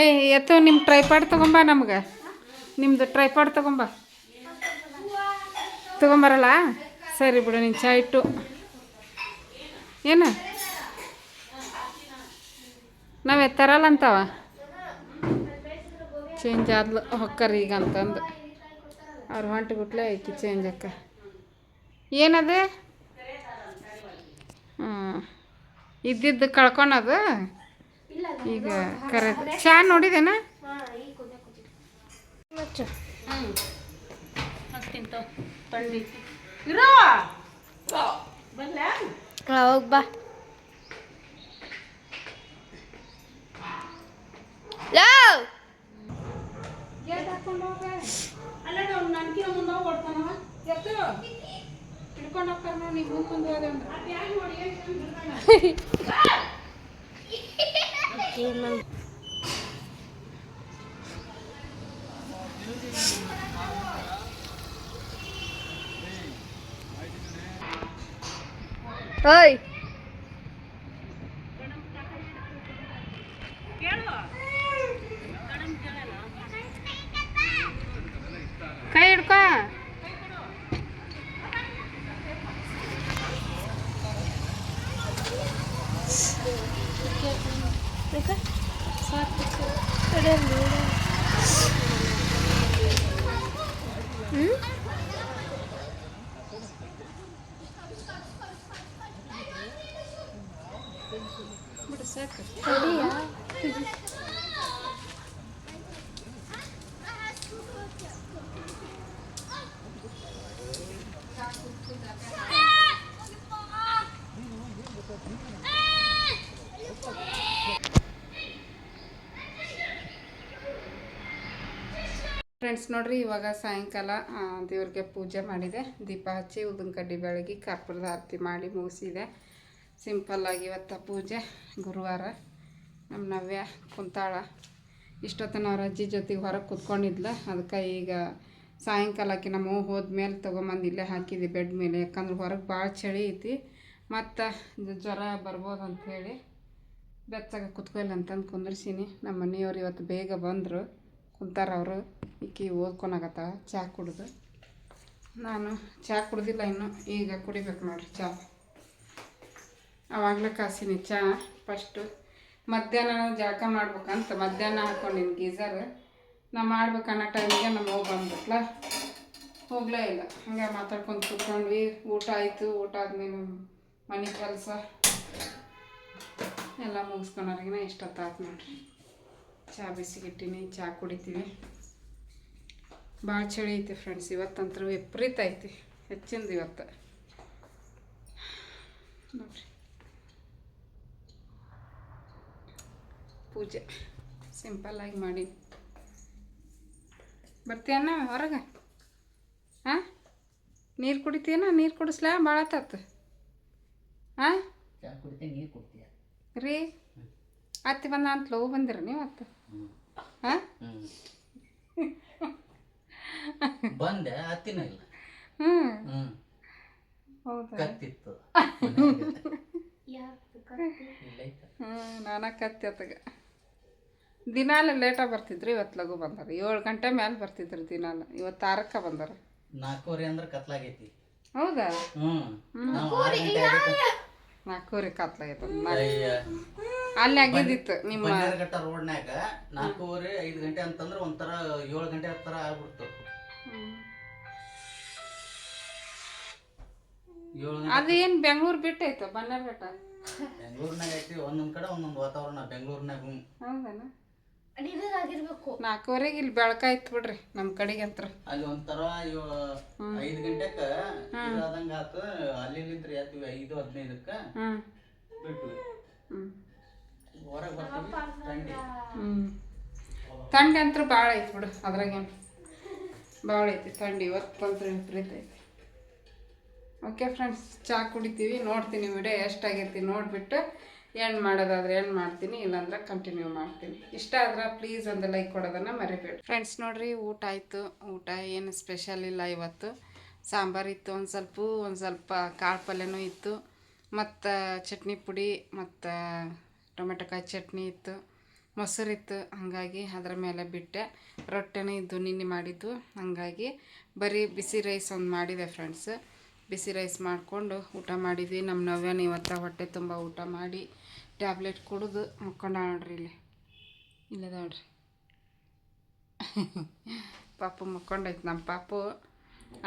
ಏಯ್ ಎತ್ತು ನಿಮ್ಮ ಟ್ರೈಪಾಡ್ ತಗೊಂಬ ನಮ್ಗೆ. ನಿಮ್ಮದು ಟ್ರೈಪಾಡ್ ತಗೊಂಬ. ತಗೊಂಬರಲ್ಲ? ಸರಿ ಬಿಡು ನೀನು ಚಾ ಇಟ್ಟು. ಏನು? ನಾವು ಎತ್ತರಲ್ಲ ಅಂತವ? ಚೇಂಜ್ ಆದ್ಲು ಹೊಕ್ಕರ್ ಈಗ ಅಂತಂದು. ಅವ್ರು ಹೊಂಟು ಬಿಟ್ಲೆ ಐಕಿ ಚೇಂಜ್ ಅಕ್ಕ. ಏನದು? ಹ್ಞೂ ಇದ್ದಿದ್ದು ಕಳ್ಕೊಳದು ಈಗ ಕರೆ ಚಾ ನೋಡಿದೇನ? ಹಾ ಬಾ. ಕುದಿಯ ಕೂತಿದ್ದು ಹ್ಞೂ ಹಾಕ್ತೀನಿ ತಗೋ ತಂಡಿ ಇರೋ ಬರ್ಲ ಹೋಗ್ ಬಾ ಲವ್ ಅಲ್ಲ ನಾವು ನನ್ಕಿನ ಮುಂದೆ ಓಡ್ತಾನವ ಎತ್ತು ಹಿಡ್ಕೊಂಡು ಹೋಗ್ತಾರ ನೋಡಿ ನೀವು ಮುಂದೆ ಹೋದೆ ಅಂದ್ರೆ ಓಯ್ ಫ್ರೆಂಡ್ಸ್, ನೋಡ್ರಿ, ಇವಾಗ ಸಾಯಂಕಾಲ ದೇವ್ರಿಗೆ ಪೂಜೆ ಮಾಡಿದೆ. ದೀಪ ಹಚ್ಚಿ ಉದ್ದಿನ ಕಡ್ಡಿ ಬೆಳಗಿ ಕರ್ಪೂರದ ಆರತಿ ಮಾಡಿ ಮುಗಿಸಿದೆ. ಸಿಂಪಲ್ಲಾಗಿ ಇವತ್ತ ಪೂಜೆ, ಗುರುವಾರ ನಮ್ಮ ನವ್ಯ ಕುಂತಾಳ. ಇಷ್ಟೊತ್ತನ ಅವ್ರ ಅಜ್ಜಿ ಜೊತೆಗೆ ಹೊರಗೆ ಕುತ್ಕೊಂಡಿದ್ಲ. ಅದಕ್ಕೆ ಈಗ ಸಾಯಂಕಾಲ ಆಕಿ ನಮ್ಮ ಹೋದ್ಮೇಲೆ ತೊಗೊಂಬಂದು ಇಲ್ಲೇ ಹಾಕಿದ್ದೆ ಬೆಡ್ ಮೇಲೆ. ಯಾಕಂದ್ರೆ ಹೊರಗೆ ಭಾಳ ಚಳಿ ಐತಿ. ಮತ್ತು ಜ್ವರ ಬರ್ಬೋದು ಅಂಥೇಳಿ ಬೆಚ್ಚಗೆ ಕುತ್ಕೊಲ್ಲ ಅಂತಂದು ಕುಂದ್ರಿಸೀನಿ. ನಮ್ಮ ಮನೆಯವ್ರು ಇವತ್ತು ಬೇಗ ಬಂದರು. ಕುಂತಾರ ಅವರು. ಈಕಿ ಓದ್ಕೊಳಕತ್ತ ಚಹಾ ಕುಡ್ದು. ನಾನು ಚಹಾ ಕುಡ್ದಿಲ್ಲ ಇನ್ನು, ಈಗ ಕುಡಿಬೇಕು ನೋಡ್ರಿ ಚಹಾ ಅವಾಗಲೇ ಕಾಸಿನಿ ಚಹಾ ಫಸ್ಟು ಮಧ್ಯಾಹ್ನ ಜಳಕ ಮಾಡ್ಬೇಕಂತ, ಮಧ್ಯಾಹ್ನ ಹಾಕೊಂಡಿನಿ ಗೀಸರ್ ನಾ ಮಾಡ್ಬೇಕನ್ನೋ ಟೈಮಿಗೆ ನಮ್ಮ ಹೋಗಿ ಬಂದ್ಬಿಟ್ಲ. ಹೋಗಲೇ ಇಲ್ಲ, ಹಂಗೆ ಮಾತಾಡ್ಕೊಂಡು ಕೂತ್ಕೊಂಡ್ವಿ. ಊಟ ಆಯಿತು, ಊಟ ಆದ್ಮೇಲೆ ಮನೆ ಕೆಲಸ. ಎಲ್ಲ ಮುಗಿಸ್ಕೊಂಡವ್ರಿಗಿನ ಇಷ್ಟೊತ್ತಾಯ್ತು ನೋಡ್ರಿ. ಚಹಾ ಬಿಸಿಗಿಟ್ಟಿನಿ ಚಹಾ ಕುಡಿತೀವಿ. ಭಾಳ ಚಳಿ ಐತಿ ಫ್ರೆಂಡ್ಸ್ ಇವತ್ತಂತೂ ವಿಪರೀತ ಐತಿ. ಹೆಚ್ಚಿಂದು ಇವತ್ತು. ನೋಡ್ರಿ. ಪೂಜೆ. ಸಿಂಪಲ್ಲಾಗಿ ಮಾಡಿ. ಬರ್ತೀಯಣ್ಣ ಹೊರಗೆ? ಹಾಂ ನೀರು ಕುಡಿತೀಯನ ನೀರು ಕುಡಿಸ್ಲಾ? ಭಾಳ ಆತ ಹಾಂ ರೀ ಅತ್ತಿ ಬಂದ ಅಂತ ಲೋ ಬಂದಿರ ನೀವು ಅತ್ತ ಹಾಂ ಬಂದೆ ಹತ್ತಿನ ಇಲ್ಲ. ಹ್ಞೂ ಹ್ಮ್. ಹೌದಾ? ಕತ್ತಿತ್ತು. ಹ್ಞೂ ನಾನ ಕತ್ತಿ ಅತ್ತಗ. ದಿನಾಲು ಲೇಟಾಗಿ ಬರ್ತಿದ್ರು ಇವತ್ತು ಲಘು ಬಂದಾರ. ಏಳು ಗಂಟೆ ಮೇಲೆ ಬರ್ತಿದ್ರು ದಿನಾಲು ಇವತ್ತು ಆರಕ್ಕೆ ಬಂದಾರ. ನಾಲ್ಕೂವರೆ ಅಂದ್ರೆ ಕತ್ಲಾಗೈತಿ. ಹೌದಾ? ಹ್ಮ್. ನಾವು ಆರು ಗಂಟೆ ಆಗೈತೆ. ನಾಲ್ಕೂವರೆ ಕತ್ಲಾಗೈತೆ. ಅಯ್ಯ ಅಲ್ಲಿ ಆಗಿದ್ದಿತ್ತು ನಿಮ್ಮ ಬನ್ನೇರಘಟ್ಟ ರೋಡ್ನ್ಯಾಗ ನಾಲ್ಕೂವರೆ ಐದು ಗಂಟೆ ಅಂತಂದ್ರೆ ಒಂಥರ ಏಳು ಗಂಟೆ ಹತ್ತರ ಆಗ್ಬಿಡ್ತು. ಏಳು ಬೆಂಗಳೂರು ಅದು ಏನು ಬೆಂಗಳೂರು ಬಿಟ್ಟೈತೆ ಬನ್ನರ್ಘಟ್ಟ ಬೆಂಗಳೂರಿನಾಗ ಐತಿ ಒಂದೊಂದ್ ಕಡೆ ಒಂದೊಂದು ವಾತಾವರಣ ಬೆಂಗಳೂರಿನಾಗ. ಹೌದನ? ಆಗಿರ್ಬೇಕು. ನಾಲ್ಕುವರೆಗೆ ಇಲ್ಲಿ ಬೆಳಕಾಯ್ತು ಬಿಡ್ರಿ ನಮ್ಮ ಕಡೆಗೆ ಅಂತ ಅಲ್ಲಿ ಒಂಥರ ಏಳು ಐದು ಗಂಟೆಕ ಇದಾದಂಗ ಆತು ಅಲ್ಲಿ ನಿಂತ್ರಿ ಎದ್ವಿ ಐದು ಹದಿನೈದಕ್ಕ. ಬಿಟ್ವಿ. ಹೊರಗೆ ಬರ್ತೀವಿ ಥಂಡಿ ಅಂತೂ ಭಾಳ ಐತಿ ಬಿಡು ಅದ್ರಾಗೇನು. ಭಾಳ ಐತಿ, ಥಂಡಿ ಇವತ್ತಂತ್ರ ವಿಪರೀತ ಐತಿ. ಓಕೆ ಫ್ರೆಂಡ್ಸ್ ಚಹಾ ಕುಡಿತೀವಿ, ನೋಡ್ತೀನಿ ವಿಡಿಯೋ ಎಷ್ಟಾಗೈತಿ ನೋಡಿಬಿಟ್ಟು ಎಂಡ್ ಮಾಡೋದಾದ್ರೆ ಎಂಡ್ ಮಾಡ್ತೀನಿ, ಇಲ್ಲಾಂದ್ರೆ ಕಂಟಿನ್ಯೂ ಮಾಡ್ತೀನಿ. ಇಷ್ಟ ಆದ್ರೆ ಪ್ಲೀಸ್ ಒಂದು ಲೈಕ್ ಕೊಡೋದನ್ನು ಮರಿಬೇಡಿ. ಫ್ರೆಂಡ್ಸ್ ನೋಡಿರಿ, ಊಟ ಆಯಿತು. ಊಟ ಏನು ಸ್ಪೆಷಲ್ ಇಲ್ಲ ಇವತ್ತು. ಸಾಂಬಾರು ಇತ್ತು, ಒಂದು ಸ್ವಲ್ಪ ಒಂದು ಸ್ವಲ್ಪ ಕಾಳು ಪಲ್ಯನೂ ಇತ್ತು. ಮತ್ತು ಚಟ್ನಿ ಪುಡಿ, ಮತ್ತು ಟೊಮೆಟೊಕಾಯಿ ಚಟ್ನಿ ಇತ್ತು. ಮೊಸರಿತ್ತು, ಹಾಗಾಗಿ ಅದರ ಮೇಲೆ ಬಿಟ್ಟೆ. ರೊಟ್ಟೆನೇ ಇದ್ದು, ನಿನ್ನೆ ಮಾಡಿದ್ದು, ಹಾಗಾಗಿ ಬರೀ ಬಿಸಿ ರೈಸ್ ಒಂದು ಮಾಡಿದೆ ಫ್ರೆಂಡ್ಸ್ ಬಿಸಿ ರೈಸ್ ಮಾಡಿಕೊಂಡು ಊಟ ಮಾಡಿದ್ವಿ. ನಮ್ಮ ನವ್ಯಾನ ಇವತ್ತು ಹೊಟ್ಟೆ ತುಂಬ ಊಟ ಮಾಡಿ ಟ್ಯಾಬ್ಲೆಟ್ ಕುಡಿದು ಮುಕ್ಕೊಂಡ ನೋಡ್ರಿ ಇಲ್ಲಿ. ಇಲ್ಲದ ನೋಡ್ರಿ. ಪಾಪು ಮುಕ್ಕೊಂಡೈತೆ ನಮ್ಮ ಪಾಪು.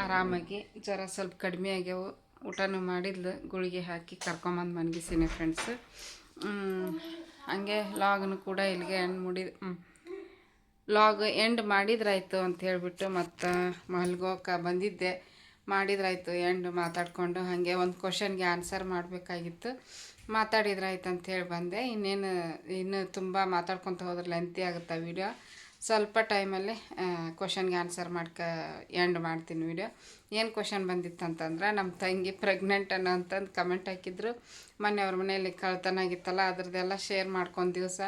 ಆರಾಮಾಗಿ ಜ್ವರ ಸ್ವಲ್ಪ ಕಡಿಮೆ ಆಗ್ಯಾವು. ಊಟನೂ ಮಾಡಿದ್ಲು. ಗುಳಿಗೆ ಹಾಕಿ ಕರ್ಕೊಂಬಂದು ಮನ್ಗಿಸೀನಿ ಫ್ರೆಂಡ್ಸ್ ಹಂಗೆ ಲಾಗ್ನು ಕೂಡ ಇಲ್ಲಿಗೆ ಎಂಡ್ ಮುಡಿ ಲಾಗ್ ಎಂಡ್ ಮಾಡಿದ್ರಾಯ್ತು ಅಂತ ಹೇಳಿಬಿಟ್ಟು ಮತ್ತು ಮಲ್ಗೋಕೆ ಬಂದಿದ್ದೆ. ಮಾಡಿದ್ರಾಯ್ತು ಎಂಡ್ ಮಾತಾಡ್ಕೊಂಡು ಹಾಗೆ ಒಂದು ಕ್ವಶನ್ಗೆ ಆನ್ಸರ್ ಮಾಡಬೇಕಾಗಿತ್ತು. ಮಾತಾಡಿದ್ರಾಯ್ತು ಹೇಳಿ ಬಂದೆ. ಇನ್ನೇನು, ಇನ್ನು ತುಂಬ ಮಾತಾಡ್ಕೊತ ಹೋದ್ರೆ ಲೆಂತಿ ಆಗುತ್ತೆ ವಿಡಿಯೋ ಸ್ವಲ್ಪ ಟೈಮಲ್ಲಿ ಕ್ವಶನ್ಗೆ ಆನ್ಸರ್ ಮಾಡ್ಕ ಎಂಡ್ ಮಾಡ್ತೀನಿ ವಿಡಿಯೋ ಏನು ಕ್ವಶನ್ ಬಂದಿತ್ತು ಅಂತಂದ್ರೆ ನಮ್ಮ ತಂಗಿ ಪ್ರೆಗ್ನೆಂಟ್ ಅನ್ನೋ ಅಂತಂದು ಕಮೆಂಟ್ ಹಾಕಿದ್ರು. ಮೊನ್ನೆ ಅವ್ರ ಮನೆಯಲ್ಲಿ ಕಳ್ತನ ಆಗಿತ್ತಲ್ಲ ಅದ್ರದ್ದೆಲ್ಲ ಶೇರ್ ಮಾಡ್ಕೊಂಡು ದಿವಸ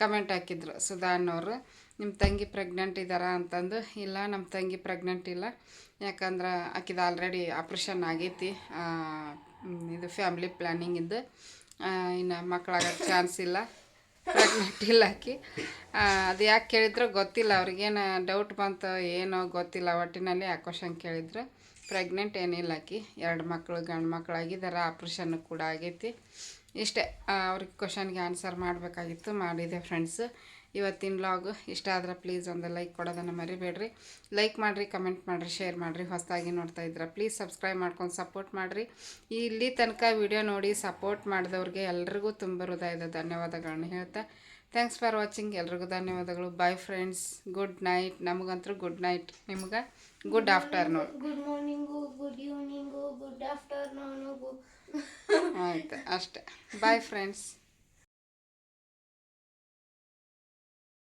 ಕಮೆಂಟ್ ಹಾಕಿದ್ರು ಸುಧಾ ಅನ್ನೋರು. ನಿಮ್ಮ ತಂಗಿ ಪ್ರೆಗ್ನೆಂಟ್ ಇದ್ದಾರ ಅಂತಂದು, ಇಲ್ಲ ನಮ್ಮ ತಂಗಿ ಪ್ರೆಗ್ನೆಂಟ್ ಇಲ್ಲ. ಯಾಕಂದ್ರೆ ಆಕಿದ ಆಲ್ರೆಡಿ ಆಪ್ರೇಷನ್ ಆಗೈತಿ ಇದು ಫ್ಯಾಮ್ಲಿ ಪ್ಲ್ಯಾನಿಂಗಿದ್ದು ಇನ್ನು ಮಕ್ಕಳಾಗೋ ಚಾನ್ಸ್ ಇಲ್ಲ. ಪ್ರೆಗ್ನೆಂಟ್ ಇಲ್ಲ ಅದು ಯಾಕೆ ಕೇಳಿದ್ರು ಗೊತ್ತಿಲ್ಲ, ಅವ್ರಿಗೇನು ಡೌಟ್ ಬಂತು ಏನೋ ಗೊತ್ತಿಲ್ಲ, ಒಟ್ಟಿನಲ್ಲಿ ಆ ಕ್ವಶನ್ ಕೇಳಿದ್ರು. ಪ್ರೆಗ್ನೆಂಟ್ ಏನಿಲ್ಲ ಆಕಿ. ಎರಡು ಮಕ್ಕಳು ಗಂಡು ಮಕ್ಕಳಾಗಿದ್ದಾರೆ ಆಪ್ರೇಷನ್ ಕೂಡ ಆಗೈತಿ. ಇಷ್ಟೇ ಅವ್ರಿಗೆ ಕ್ವಶನ್ಗೆ ಆನ್ಸರ್ ಮಾಡಬೇಕಾಗಿತ್ತು, ಮಾಡಿದೆ ಫ್ರೆಂಡ್ಸ್ ಇವತ್ತಿನ ಲಾಗು ಇಷ್ಟ ಆದ್ರೆ ಪ್ಲೀಸ್ ಒಂದು ಲೈಕ್ ಕೊಡೋದನ್ನು ಮರಿಬೇಡ್ರಿ. ಲೈಕ್ ಮಾಡಿರಿ ಕಮೆಂಟ್ ಮಾಡಿರಿ ಶೇರ್ ಮಾಡಿರಿ. ಹೊಸದಾಗಿ ನೋಡ್ತಾ ಇದ್ರೆ ಪ್ಲೀಸ್ ಸಬ್ಸ್ಕ್ರೈಬ್ ಮಾಡ್ಕೊಂಡು ಸಪೋರ್ಟ್ ಮಾಡಿರಿ. ಇಲ್ಲಿ ತನಕ ವಿಡಿಯೋ ನೋಡಿ ಸಪೋರ್ಟ್ ಮಾಡಿದವ್ರಿಗೆ ಎಲ್ರಿಗೂ ತುಂಬ ಹೃದಯದ ಧನ್ಯವಾದಗಳನ್ನ ಹೇಳ್ತಾ. ಥ್ಯಾಂಕ್ಸ್ ಫಾರ್ ವಾಚಿಂಗ್ ಎಲ್ರಿಗೂ ಧನ್ಯವಾದಗಳು. ಬಾಯ್ ಫ್ರೆಂಡ್ಸ್ ಗುಡ್ ನೈಟ್ ನಮಗಂತೂ ಗುಡ್ ನೈಟ್ ನಿಮ್ಗೆ good afternoon good morning good evening good afternoon ಆಯ್ತು ಅಷ್ಟೆ. Bye friends